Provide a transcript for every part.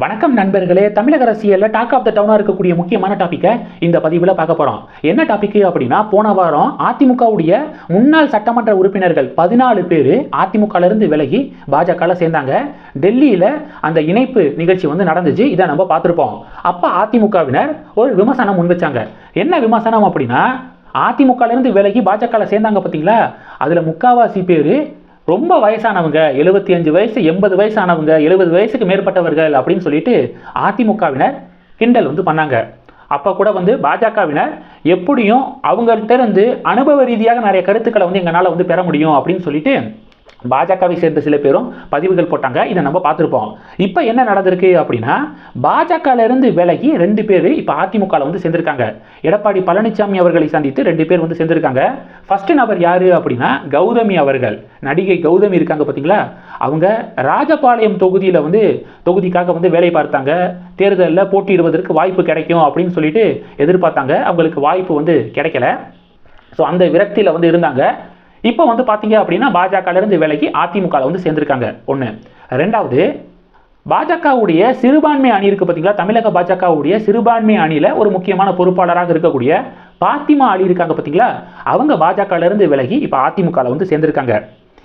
வணக்கம் நண்பர்களே. தமிழக அரசியலில் டாக் ஆஃப் த டவுனாக இருக்கக்கூடிய முக்கியமான டாப்பிக்கை இந்த பதிவில் பார்க்க போகிறோம் என்ன டாபிக் அப்படின்னா போன வாரம் அதிமுகவுடைய முன்னாள் சட்டமன்ற உறுப்பினர்கள் பதினாலு பேர் அதிமுகலேருந்து விலகி பாஜகவில் சேர்ந்தாங்க. டெல்லியில் அந்த இணைப்பு நிகழ்ச்சி வந்து நடந்துச்சு. இதை நம்ம பார்த்துருப்போம். அப்போ அதிமுகவினர் ஒரு விமர்சனம் முன் வச்சாங்க என்ன விமர்சனம் அப்படின்னா அதிமுகலேருந்து விலகி பாஜகவில் சேர்ந்தாங்க பார்த்தீங்களா அதில் முக்காவாசி பேர் ரொம்ப வயசானவங்க எழுபத்தி அஞ்சு வயசு எண்பது வயசானவங்க எழுபது வயசுக்கு மேற்பட்டவர்கள் அப்படின்னு சொல்லிட்டு அதிமுகவினர் கிண்டல் வந்து பண்ணாங்க. அப்போ கூட வந்து பாஜகவினர் எப்படியும் அவங்கள்ட்ட இருந்து அனுபவ ரீதியாக நிறைய கருத்துக்களை வந்து எங்களால் வந்து பெற முடியும் அப்படின்னு சொல்லிட்டு பாஜகவை சேர்ந்த சில பேரும் பதிவுகள் போட்டாங்க. இதை நம்ம பார்த்துருப்போம். இப்போ என்ன நடந்திருக்கு அப்படின்னா பாஜகலேருந்து விலகி ரெண்டு பேர் இப்போ அதிமுகவில் வந்து சேர்ந்திருக்காங்க. எடப்பாடி பழனிசாமி அவர்களை சந்தித்து ரெண்டு பேர் வந்து சேர்ந்திருக்காங்க. ஃபர்ஸ்ட் நபர் யார் அப்படின்னா கௌதமி அவர்கள். நடிகை கௌதமி இருக்காங்க பார்த்தீங்களா அவங்க ராஜபாளையம் தொகுதியில் வந்து தொகுதிக்காக வந்து வேலை பார்த்தாங்க. தேர்தலில் போட்டியிடுவதற்கு வாய்ப்பு கிடைக்கும் அப்படின்னு சொல்லிட்டு எதிர்பார்த்தாங்க. அவங்களுக்கு வாய்ப்பு வந்து கிடைக்கல. ஸோ அந்த விரக்தியில் வந்து இருந்தாங்க. இப்போ வந்து பார்த்தீங்க அப்படின்னா பாஜகலேருந்து விலகி அதிமுகவில் வந்து சேர்ந்துருக்காங்க. ஒன்று ரெண்டாவது பாஜகவுடைய சிறுபான்மை அணி இருக்குது பார்த்தீங்களா தமிழக பாஜகவுடைய சிறுபான்மை அணியில் ஒரு முக்கியமான பொறுப்பாளராக இருக்கக்கூடிய பாத்திமா அலி இருக்காங்க பார்த்தீங்களா அவங்க பாஜகலேருந்து விலகி இப்போ அதிமுகவில் வந்து சேர்ந்திருக்காங்க.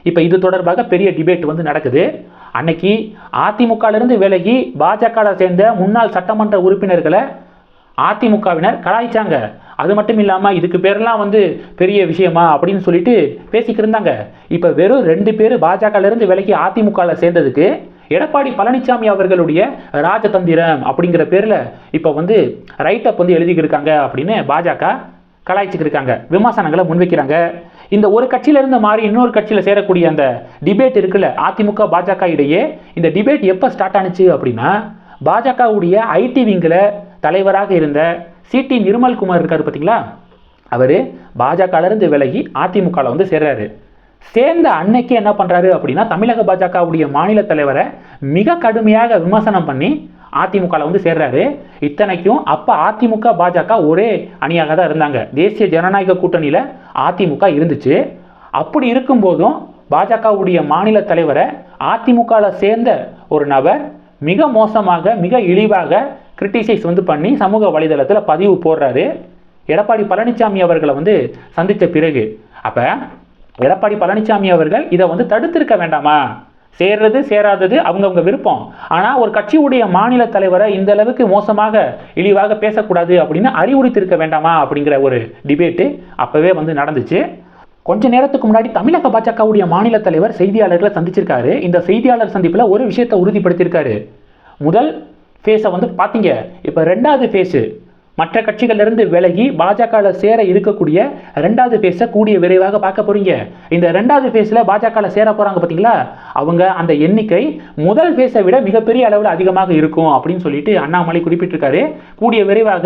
இப்போ இது தொடர்பாக பெரிய டிபேட் வந்து நடக்குது. அன்னைக்கு அதிமுகலேருந்து விலகி பாஜகவில் சேர்ந்த முன்னாள் சட்டமன்ற உறுப்பினர்களை அதிமுகவினர் கலாய்ச்சாங்க. அது மட்டும் இல்லாமல் இதுக்கு பேரெல்லாம் வந்து பெரிய விஷயமா அப்படின்னு சொல்லிட்டு பேசிக்கிட்டு இருந்தாங்க. இப்போ வெறும் ரெண்டு பேர் பாஜகலேருந்து விலைக்கு அதிமுகவில் சேர்ந்ததுக்கு எடப்பாடி பழனிசாமி அவர்களுடைய ராஜதந்திரம் அப்படிங்கிற பேரில் இப்போ வந்து ரைட்டப் வந்து எழுதிக்கிருக்காங்க அப்படின்னு பாஜக கலாய்ச்சிக்கிருக்காங்க விமர்சனங்களை முன்வைக்கிறாங்க. இந்த ஒரு கட்சியிலிருந்து மாறி இன்னொரு கட்சியில் சேரக்கூடிய அந்த டிபேட் இருக்குல்ல அதிமுக பாஜக இடையே இந்த டிபேட் எப்போ ஸ்டார்ட் ஆனுச்சு அப்படின்னா பாஜகவுடைய ஐடி விங்கில் தலைவராக இருந்த சிடி நிர்மல்குமார் இருக்கார் பார்த்தீங்களா அவர் பாஜகலேருந்து விலகி அதிமுகவில் வந்து சேர்றாரு. சேர்ந்த அன்னைக்கு என்ன பண்ணுறாரு அப்படின்னா தமிழக பாஜகவுடைய மாநில தலைவரை மிக கடுமையாக விமர்சனம் பண்ணி அதிமுகவில் வந்து சேர்றாரு. இத்தனைக்கும் அப்போ அதிமுக பாஜக ஒரே அணியாக தான் இருந்தாங்க. தேசிய ஜனநாயக கூட்டணியில் அதிமுக இருந்துச்சு. அப்படி இருக்கும்போதும் பாஜகவுடைய மாநில தலைவரை அதிமுகவில் சேர்ந்த ஒரு நபர் மிக மோசமாக மிக இழிவாக கிரிட்டிசைஸ் வந்து பண்ணி சமூக வலைதளத்தில் பதிவு போடுறாரு. எடப்பாடி பழனிசாமி அவர்களை வந்து சந்தித்த பிறகு. அப்போ எடப்பாடி பழனிசாமி அவர்கள் இதை வந்து தடுத்திருக்க வேண்டாமா? சேர்றது சேராதது அவங்கவுங்க விருப்பம். ஆனால் ஒரு கட்சியுடைய மாநில தலைவரை இந்த அளவுக்கு மோசமாக இழிவாக பேசக்கூடாது அப்படின்னு அறிவுறுத்திருக்க வேண்டாமா அப்படிங்கிற ஒரு டிபேட்டு அப்போவே வந்து நடந்துச்சு. கொஞ்ச நேரத்துக்கு முன்னாடி தமிழக பாஜகவுடைய மாநில தலைவர் செய்தியாளர்களை சந்திச்சிருக்காரு. இந்த செய்தியாளர் சந்திப்பில் ஒரு விஷயத்தை உறுதிப்படுத்தியிருக்காரு. முதல் ஃபேஸை வந்து பார்த்தீங்க இப்போ ரெண்டாவது ஃபேஸு மற்ற கட்சிகளிலிருந்து விலகி பாஜகவில் சேர இருக்கக்கூடிய ரெண்டாவது ஃபேஸை கூடிய விரைவாக பார்க்க போறீங்க. இந்த ரெண்டாவது ஃபேஸில் பாஜகவில் சேர போகிறாங்க பார்த்தீங்களா அவங்க அந்த எண்ணிக்கை முதல் ஃபேஸை விட மிகப்பெரிய அளவில் அதிகமாக இருக்கும் அப்படின்னு சொல்லிட்டு அண்ணாமலை குறிப்பிட்டிருக்காரு. கூடிய விரைவாக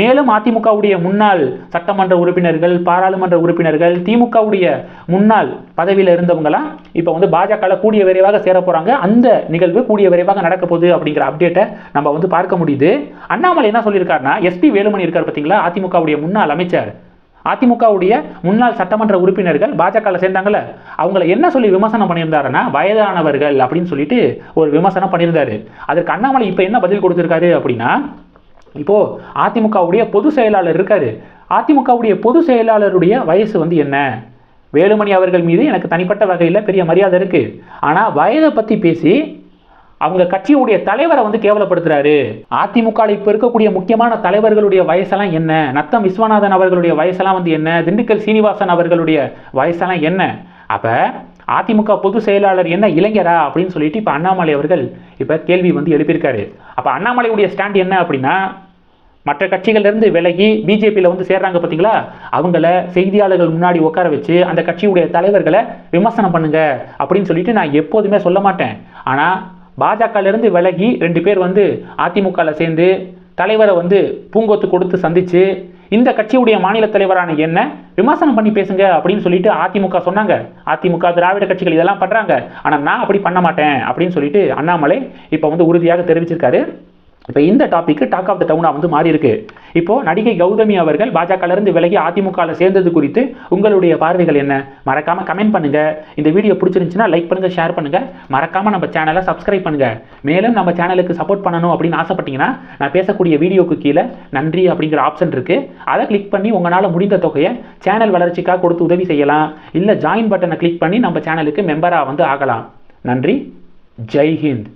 மேலும் அதிமுகவுடைய முன்னாள் சட்டமன்ற உறுப்பினர்கள் பாராளுமன்ற உறுப்பினர்கள் திமுகவுடைய முன்னாள் பதவியில் இருந்தவங்களாம் இப்போ வந்து பாஜகவில் கூடிய விரைவாக சேர போகிறாங்க அந்த நிகழ்வு கூடிய விரைவாக நடக்க போகுது அப்படிங்கிற அப்டேட்டை நம்ம வந்து பார்க்க முடியுது. அண்ணாமலை என்ன சொல்லியிருக்காருன்னா எஸ்பி வேலுமணி இருக்கார் பார்த்தீங்களா அதிமுகவுடைய முன்னாள் அமைச்சர். அதிமுகவுடைய முன்னாள் சட்டமன்ற உறுப்பினர்கள் பாஜகவில் சேர்ந்தாங்கள அவங்கள என்ன சொல்லி விமர்சனம் பண்ணியிருந்தாருன்னா வயதானவர்கள் அப்படின்னு சொல்லிட்டு ஒரு விமர்சனம் பண்ணியிருந்தாரு. அதற்கு அண்ணாமலை இப்போ என்ன பதில் கொடுத்துருக்காரு அப்படின்னா இப்போ அதிமுகவுடைய பொது செயலாளர் இருக்காரு. அதிமுகவுடைய பொது செயலாளருடைய வயசு வந்து என்ன? வேலுமணி அவர்கள் மீது எனக்கு தனிப்பட்ட வகையில் பெரிய மரியாதை இருக்கு. ஆனால் வயதை பற்றி பேசி அவங்க கட்சியுடைய தலைவரை வந்து கேவலப்படுத்துறாரு. அதிமுக இப்போ இருக்கக்கூடிய முக்கியமான தலைவர்களுடைய வயசெல்லாம் என்ன? நத்தம் விஸ்வநாதன் அவர்களுடைய வயசெல்லாம் வந்து என்ன? திண்டுக்கல் சீனிவாசன் அவர்களுடைய வயசெல்லாம் என்ன? அப்போ அதிமுக பொதுச் செயலாளர் என்ன இளைஞரா? அப்படின்னு சொல்லிட்டு இப்போ அண்ணாமலை அவர்கள் இப்போ கேள்வி வந்து எழுப்பியிருக்காரு. அப்போ அண்ணாமலையுடைய ஸ்டாண்ட் என்ன அப்படின்னா மற்ற கட்சிகள்லேருந்து விலகி பிஜேபியில் வந்து சேர்றாங்க பார்த்தீங்களா அவங்கள செய்தியாளர்கள் முன்னாடி உட்கார வச்சு அந்த கட்சியுடைய தலைவர்களை விமர்சனம் பண்ணுங்க அப்படின்னு சொல்லிட்டு நான் எப்போதுமே சொல்ல மாட்டேன். ஆனால் பாஜகலேருந்து விலகி ரெண்டு பேர் வந்து அதிமுகவில் சேர்ந்து தலைவரை வந்து பூங்கொத்து கொடுத்து சந்தித்து இந்த கட்சியுடைய மாநில தலைவரான என்ன விமர்சனம் பண்ணி பேசுங்க அப்படின்னு சொல்லிட்டு அதிமுக சொன்னாங்க. அதிமுக திராவிட கட்சிகள் இதெல்லாம் பண்ணுறாங்க ஆனால் நான் அப்படி பண்ண மாட்டேன் அப்படின்னு சொல்லிட்டு அண்ணாமலை இப்போ வந்து உறுதியாக தெரிவிச்சிருக்காரு. இப்போ இந்த டாப்பிக்கு டாக் ஆஃப் த டவுனாக வந்து மாறி இருக்கு இப்போ நடிகை கௌதமி அவர்கள் பாஜகலேருந்து விலகி அதிமுகவில் சேர்ந்தது குறித்து உங்களுடைய பார்வைகள் என்ன? மறக்காம கமெண்ட் பண்ணுங்க. இந்த வீடியோ பிடிச்சிருந்துச்சுன்னா லைக் பண்ணுங்க ஷேர் பண்ணுங்க. மறக்காம நம்ம சேனலை சப்ஸ்கிரைப் பண்ணுங்க. மேலும் நம்ம சேனலுக்கு சப்போர்ட் பண்ணணும் அப்படின்னு ஆசைப்பட்டீங்கன்னா நான் பேசக்கூடிய வீடியோக்கு கீழே நன்றி அப்படிங்கிற ஆப்ஷன் இருக்கு. அதை கிளிக் பண்ணி உங்களால் முடிந்த தொகையை சேனல் வளர்ச்சிக்காக கொடுத்து உதவி செய்யலாம். இல்லை ஜாயின் பட்டனை கிளிக் பண்ணி நம்ம சேனலுக்கு மெம்பராக வந்து ஆகலாம். நன்றி. ஜெய் ஹிந்த்.